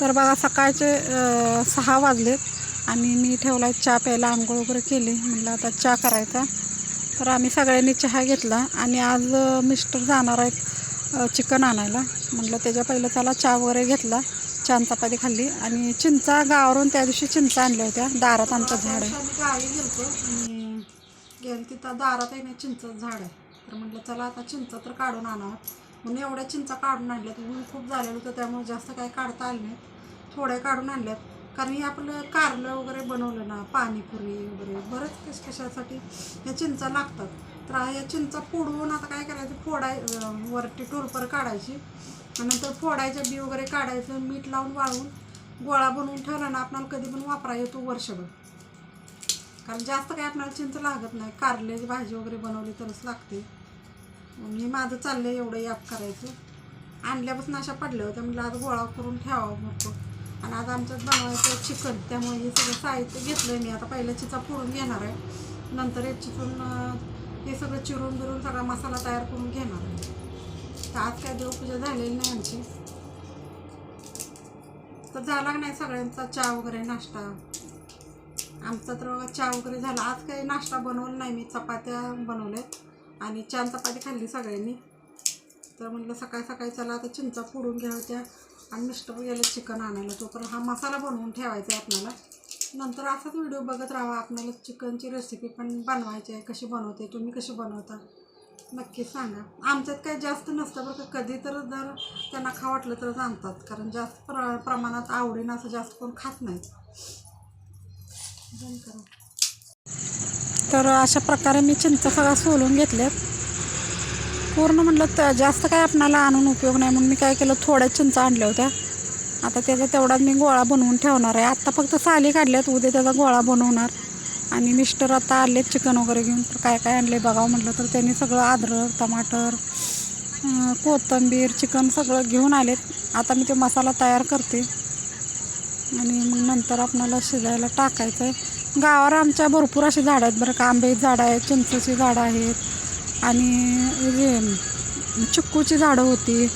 तर बघा सकाळचे सहा वाजलेत आणि मी ठेवला आहे चहा प्यायला आंघोळ वगैरे केली. म्हटलं आता चहा करायचा. तर आम्ही सगळ्यांनी चहा घेतला आणि आज मिस्टर जाणार आहेत चिकन आणायला. म्हटलं त्याच्या पहिलं त्याला चहा वगैरे घेतला छान चपाती खाल्ली आणि चिंचा गावावरून त्या दिवशी चिंचा आणल्या होत्या. दारात आमचं झाड आहे. गावी गेलतो आणि गेल तिथं दारात आहे ना चिंचचं झाड आहे. तर म्हटलं चला आता चिंच तर काढून आणावं. म्हणून एवढ्या चिंचा काढून आणल्यात. ऊन खूप झालेलं होतं त्यामुळे जास्त काही काढता आलं नाही थोड्या काढून आणल्यात. कारण हे आपलं कारलं वगैरे बनवलं ना पाणीपुरी वगैरे बरंच कश कशासाठी या चिंचा लागतात. तर या चिंचा फोडवून आता काय करायचं? फोडाय वरती टोरपर काढायची. नंतर फोडायचं बी वगैरे काढायचं मीठ लावून वाळवून गोळा बनवून ठेवला ना आपणाला कधी पण वापरा येतो वर्षभर. कारण जास्त काही आपल्याला चिंच लागत नाही. कारल्याची भाजी वगैरे बनवली तरच लागते. मी माझं चाललं एवढं याप करायचं. आणल्यापासून अशा पडल्या होत्या म्हटलं आज गोळा करून ठेवावं मग आणि आज आमच्यात बनवायचं चिकन त्यामुळे हे सगळं साहित्य घेतलं मी. आता पहिल्या चिचा फोडून घेणार आहे. नंतर एक चिकन हे सगळं चिरून बिरून सगळा मसाला तयार करून घेणार आहे. तर आज काय देवपूजा झालेली नाही आमची. तर झाला का नाही सगळ्यांचा चहा वगैरे नाश्ता? आमचा तर चहा वगैरे झाला. आज काही नाश्ता बनवला नाही मी चपात्या बनवल्यात. आणि छान चपाती खाल्ली सगळ्यांनी. तर म्हटलं सकाळी सकाळी चला आता चिंचा फोडून घ्या होत्या. आणि मिस्टर गेलं चिकन आणायला. तोपर्यंत हा मसाला बनवून ठेवायचा आहे आपल्याला. नंतर असाच व्हिडिओ बघत राहा. आपल्याला चिकनची रेसिपी पण बनवायची आहे. कशी बनवते तुम्ही कशी बनवता. नक्की सांगा. आमच्यात काही जास्त नसतं बरं का. कधी तर जर त्यांना खा वाटलं तरच आणतात. कारण जास्त प्र प्रमाणात आवडीनं असं जास्त कोण खात नाही बंद करा. तर अशा प्रकारे मी चिंच सगळा सोलून घेतल्यात पूर्ण म्हटलं तर जास्त काय आपणाला आणून उपयोग नाही. म्हणून मी काय केलं थोड्या चिंचा आणल्या होत्या. आता त्याचा तेवढाच मी गोळा बनवून ठेवणार आहे. आत्ता फक्त साली काढल्यात उद्या त्याचा गोळा बनवणार. आणि मिस्टर आता आले चिकन वगैरे घेऊन. तर काय काय आणले बघावं म्हटलं तर त्यांनी सगळं अद्रक टमाटर कोथंबीर कोथिंबीर चिकन सगळं घेऊन आलेत. आता मी ते मसाला तयार करते. आणि मग नंतर आपणाला शिजायला टाकायचं आहे गावावर आमच्या भरपूर अशी झाडं आहेत बरं का. आंब्याची झाडं आहेत चिंचची झाडं आहेत आणि हे चिक्कूची झाडं होती.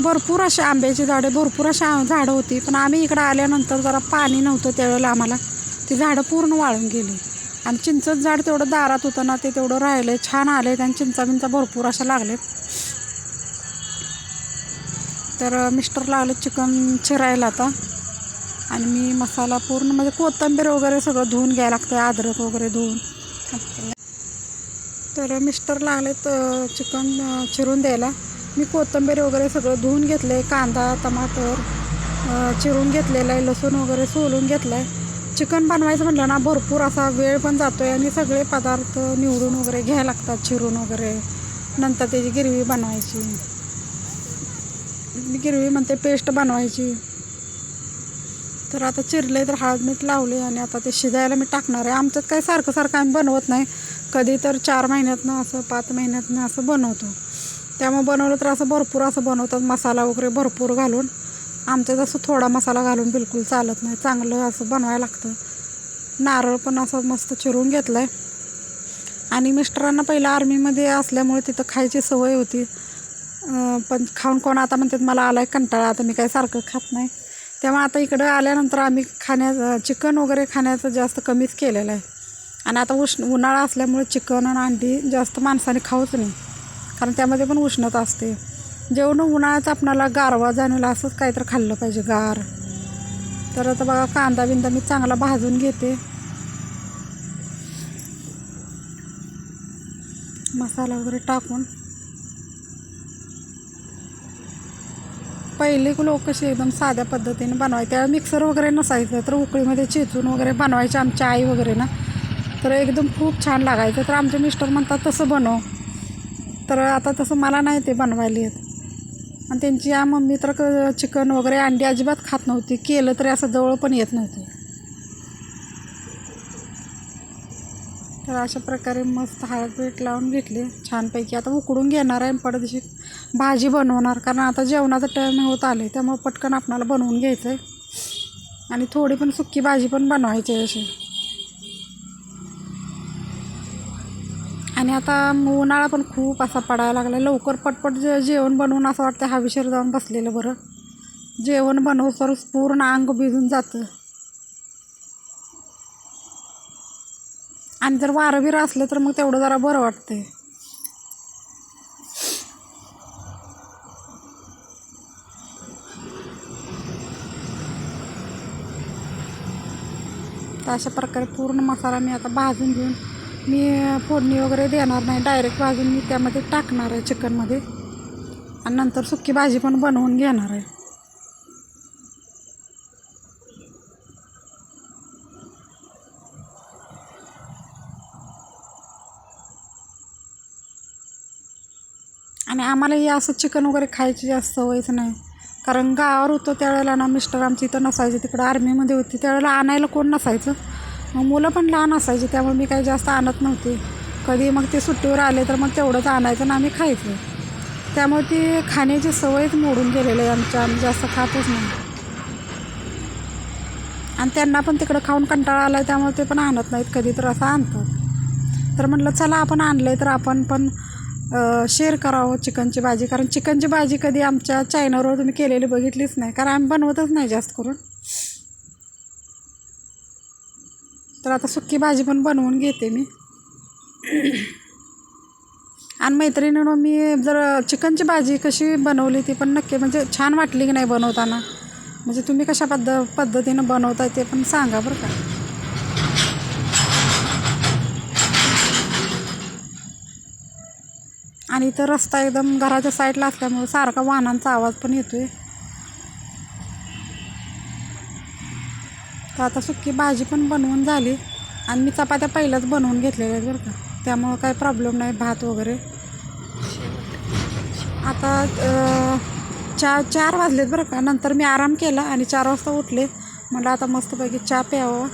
भरपूर अशी आंब्याची झाडं भरपूर अशी झाडं होती. पण आम्ही इकडं आल्यानंतर जरा पाणी नव्हतं त्यावेळेला आम्हाला. ती झाडं पूर्ण वाळून गेली. आणि चिंचचं झाड तेवढं दारात होतं ना ते तेवढं राहिलं छान आले आणि चिंचा बिंचा भरपूर अशा लागलेत तर मिस्टर लागले चिकन चिरायला आता. आणि मी मसाला पूर्ण म्हणजे कोथिंबीर वगैरे सगळं धुवून घ्यायला लागतं अद्रक वगैरे धुवून. तर मिस्टर लागलेत चिकन चिरून द्यायला. मी कोथंबीर वगैरे सगळं धुवून घेतलं आहे कांदा टमाटर चिरून घेतलेलं आहे लसूण वगैरे सोलून घेतलं आहे चिकन बनवायचं म्हटलं ना भरपूर असा वेळ पण जातो आहे आणि सगळे पदार्थ निवडून वगैरे घ्यायला लागतात चिरून वगैरे. नंतर त्याची गिरवी बनवायची. गिरवी म्हणते पेस्ट बनवायची. तर आता चिरले तर हळद मीठ लावले आणि आता ते शिजायला मी टाकणार आहे. आमच्यात काय सारखं सारखं आम्ही बनवत नाही. कधी तर चार महिन्यातनं असं पाच महिन्यातनं असं बनवतो. त्यामुळे बनवलं तर असं भरपूर असं बनवतात मसाला वगैरे भरपूर घालून. आमच्यात असं थोडा मसाला घालून बिलकुल चालत नाही. चांगलं असं बनवायला लागतं. नारळ पण असं मस्त चिरून घेतलं आहे आणि मिस्टरांना पहिलं आर्मीमध्ये असल्यामुळे तिथं खायची सवय होती. पण खाऊन कोण आता म्हणतात मला आला आहे कंटाळा आता मी काही सारखं खात नाही. तेव्हा आता इकडं आल्यानंतर आम्ही खाण्या चिकन वगैरे खाण्याचं जास्त कमीच केलेलं आहे. आणि आता उष्ण उन्हाळा असल्यामुळे चिकन आणि अंडी जास्त माणसाने खाऊच नाही. कारण त्यामध्ये पण उष्णता असते. जेवण उन्हाळ्याचं आपणाला गारवा जाणवला असंच काहीतरी खाल्लं पाहिजे गार. तर आता बघा कांदा बिंदा मी चांगला भाजून घेते. मसाला वगैरे टाकून. पहिले लोक कसे एकदम साध्या पद्धतीने बनवायचे. त्यावेळी मिक्सर वगैरे नसायचं तर उकळीमध्ये चेचून वगैरे बनवायचे आमची आई वगैरे ना. तर एकदम खूप छान लागायचं. तर आमचे मिस्टर म्हणतात तसं बनव. तर आता तसं मला नाही ते बनवायला येत. आणि त्यांची या मम्मी तर क- चिकन वगैरे अंडी अजिबात खात नव्हती. केलं तरी असं जवळ पण येत नव्हते. तर अशा प्रकारे मस्त हळद पीठ लावून घेतले. छानपैकी. आता उकडून घेणार आहे पडदेशी भाजी बनवणार कारण आता जेवणाचा टाईम होत आले त्यामुळे पटकन आपणाला बनवून घ्यायचं आहे आणि थोडी पण सुक्की भाजी पण बनवायची आहे अशी. आणि आता उन्हाळा पण खूप असा पडायला लागला लवकर पटपट जे जेवण बनवून असं वाटतं हवेशीर जाऊन बसलेलं बरं. जेवण बनवसर पूर्ण अंग भिजून जातं. आणि जर वारं बिरं असलं तर मग तेवढं जरा बरं वाटतंय. तर अशा प्रकारे पूर्ण मसाला मी आता भाजून घेऊन मी फोडणी वगैरे देणार नाही. डायरेक्ट भाजून मी त्यामध्ये टाकणार आहे चिकनमध्ये. आणि नंतर सुकी भाजी पण बनवून घेणार आहे. आणि आम्हाला हे असं चिकन वगैरे खायची जास्त सवयच नाही. कारण गावावर होतो त्यावेळेला ना मिस्टर आमची इथं नसायचे तिकडं आर्मीमध्ये होती त्यावेळेला आणायला कोण नसायचं? मग मुलं पण लहान असायची त्यामुळे मी काही जास्त आणत नव्हते. कधी मग ते सुट्टीवर आले तर मग तेवढंच आणायचं आणि आम्ही खायचं. त्यामुळे ती खाण्याची सवयच मोडून गेलेली आहे आमच्या आम्ही जास्त खातच नाही. आणि त्यांना पण तिकडं खाऊन कंटाळा आला आहे त्यामुळे ते पण आणत नाहीत कधी तर असं आणतात. तर म्हटलं चला आपण आणलं आहे तर आपण पण शेअर करावं चिकनची भाजी. कारण चिकनची भाजी कधी आमच्या चॅनलवर तुम्ही केलेली बघितलीच नाही. कारण आम्ही बनवतच नाही जास्त करून. तर आता सुक्की भाजी पण बनवून घेते मी. आणि मैत्रिणीनं मी जर चिकनची भाजी कशी बनवली ती पण नक्की म्हणजे छान वाटली की नाही बनवताना. म्हणजे तुम्ही कशा पद्ध पद्धतीनं बनवताय ते पण सांगा बरं का. आणि इथं रस्ता एकदम घराच्या साईडला असल्यामुळे सारखा वाहनांचा आवाज पण येतो आहे तर आता सुक्की भाजी पण बनवून झाली आणि मी चपात्या पहिल्याच बनवून घेतलेल्या आहेत बरं का. त्यामुळं काही प्रॉब्लेम नाही भात वगैरे. आता चा चार वाजलेत बरं का. नंतर मी आराम केला आणि चार वाजता उठले. म्हटलं आता मस्तपैकी चहा प्यावं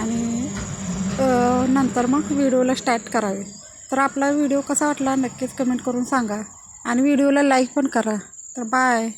आणि नंतर मग व्हिडिओला स्टार्ट करावे. तर आपला व्हिडिओ कसा वाटला नक्कीच कमेंट करून सांगा. आणि व्हिडिओला लाईक पण करा. तर बाय